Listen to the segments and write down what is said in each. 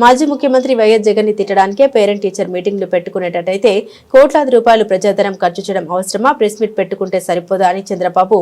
మాజీ ముఖ్యమంత్రి వైఎస్ జగన్ని తిట్టడానికే పేరెంట్ టీచర్ మీటింగ్లు పెట్టుకునేటట్టయితే కోట్లాది రూపాయలు ప్రజాధనం ఖర్చు చేయడం అవసరమా? ప్రెస్ మీట్ పెట్టుకుంటే సరిపోదా అని చంద్రబాబు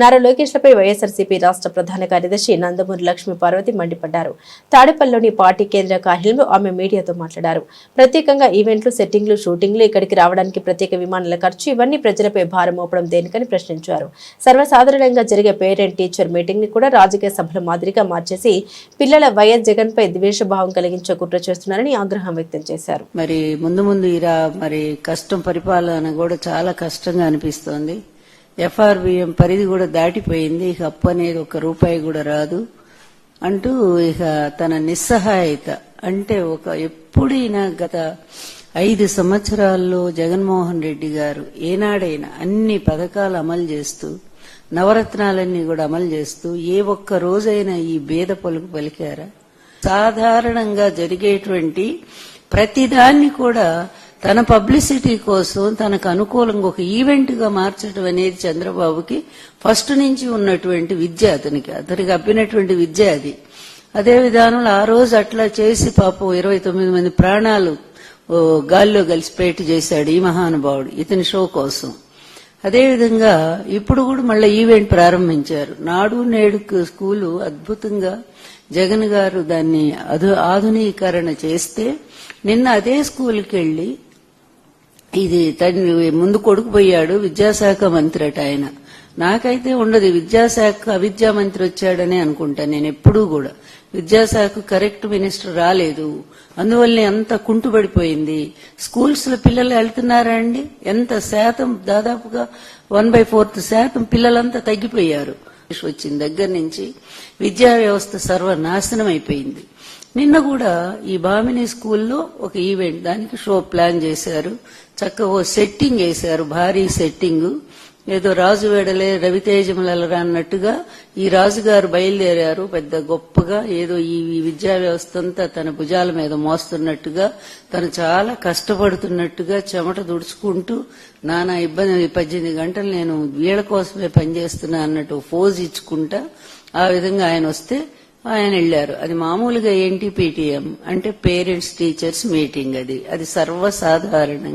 నారా లోకేష్లపై వైఎస్ఆర్సీపీ రాష్ట్ర ప్రధాన కార్యదర్శి నందమూరి లక్ష్మీ పార్వతి మండిపడ్డారు. తాడేపల్లిలోని పార్టీ కేంద్ర కార్యాలయంలో ఆమె మీడియాతో మాట్లాడారు. ప్రత్యేకంగా ఈవెంట్లు సెట్టింగ్లు షూటింగ్లు ఇక్కడికి రావడానికి ప్రత్యేక విమానాల ఖర్చు ఇవన్నీ ప్రజలపై భారం మోపడం దేనికని ప్రశ్నించారు. సర్వసాధారణంగా జరిగే పేరెంట్ టీచర్ మీటింగ్ని కూడా రాజకీయ సభల మాదిరిగా మార్చేసి పిల్లల వైఎస్ జగన్ పై ద్వేషభావం కలిగించే కుట్ర చేస్తున్నారని ఆగ్రహం వ్యక్తం చేశారు. మరి ముందు ముందు ఇరా మరి కష్టం పరిపాలన కూడా చాలా కష్టంగా అనిపిస్తోంది. ఎఫ్ఆర్బిఎం పరిధి కూడా దాటిపోయింది. ఇక అప్పు అనేది ఒక రూపాయి కూడా రాదు అంటూ ఇక తన నిస్సహాయత అంటే ఒక ఎప్పుడైనా గత ఐదు సంవత్సరాల్లో జగన్మోహన్ రెడ్డి గారు ఏనాడైనా అన్ని పథకాలు అమలు చేస్తూ నవరత్నాలన్నీ కూడా అమలు చేస్తూ ఏ ఒక్క రోజైనా ఈ భేద పలుకు పలికారా? సాధారణంగా జరిగేటువంటి ప్రతిదాన్ని కూడా తన పబ్లిసిటీ కోసం తనకు అనుకూలంగా ఒక ఈవెంట్గా మార్చడం అనేది చంద్రబాబుకి ఫస్ట్ నుంచి ఉన్నటువంటి విద్య అతనికి. అతనికి అబ్బినటువంటి విద్య అది. అదే విధానంలో ఆ రోజు అట్లా చేసి పాపం ఇరవై తొమ్మిది మంది ప్రాణాలు ఓ, గాల్లో కలిసిపోయేట్టు చేశాడు ఈ మహానుభావుడు ఇతని షో కోసం. అదేవిధంగా ఇప్పుడు కూడా మళ్ళీ ఈవెంట్ ప్రారంభించారు. నాడు నేడు స్కూలు అద్భుతంగా జగన్ గారు దాన్ని అధు- ఆధునీకరణ చేస్తే నిన్న అదే స్కూల్కి వెళ్ళి ఇది తండ్రి ముందు కొడుకు పోయాడు విద్యాశాఖ మంత్రి అట ఆయన. నాకైతే ఉండదు. విద్యాశాఖ అవిద్యా మంత్రి వచ్చాడని అనుకుంటా నేను ఎప్పుడూ కూడా. విద్యాశాఖ కరెక్ట్ మినిస్టర్ రాలేదు. అందువల్లనే అంత కుంటుపడిపోయింది స్కూల్స్లో పిల్లలు వెళ్తున్నారా అండి? ఎంత శాతం? దాదాపుగా వన్ బై ఫోర్త్ శాతం పిల్లలంతా తగ్గిపోయారు. వచ్చిన దగ్గర నుంచి విద్యా వ్యవస్థ సర్వనాశనం అయిపోయింది. నిన్న కూడా ఈ బామిని స్కూల్లో ఒక ఈవెంట్ దానికి షో ప్లాన్ చేశారు. చక్కగా ఓ సెట్టింగ్ వేశారు. భారీ సెట్టింగ్. ఏదో రాజు వేడలే రవితేజములరా అన్నట్టుగా ఈ రాజుగారు బయలుదేరారు పెద్ద గొప్పగా. ఏదో ఈ విద్యా వ్యవస్థ అంతా తన భుజాల మీద మోస్తున్నట్టుగా తను చాలా కష్టపడుతున్నట్టుగా చెమట దుడుచుకుంటూ నానా ఇబ్బంది పద్దెనిమిది గంటలు నేను వీళ్ళ కోసమే పనిచేస్తున్నా అన్నట్టు ఫోజ్ ఇచ్చుకుంటా ఆ విధంగా ఆయన వస్తే ఆయన వెళ్ళారు అది మామూలుగా ఏంటి పీటీఎం అంటే పేరెంట్స్ టీచర్స్ మీటింగ్ అది. అది సర్వసాధారణంగా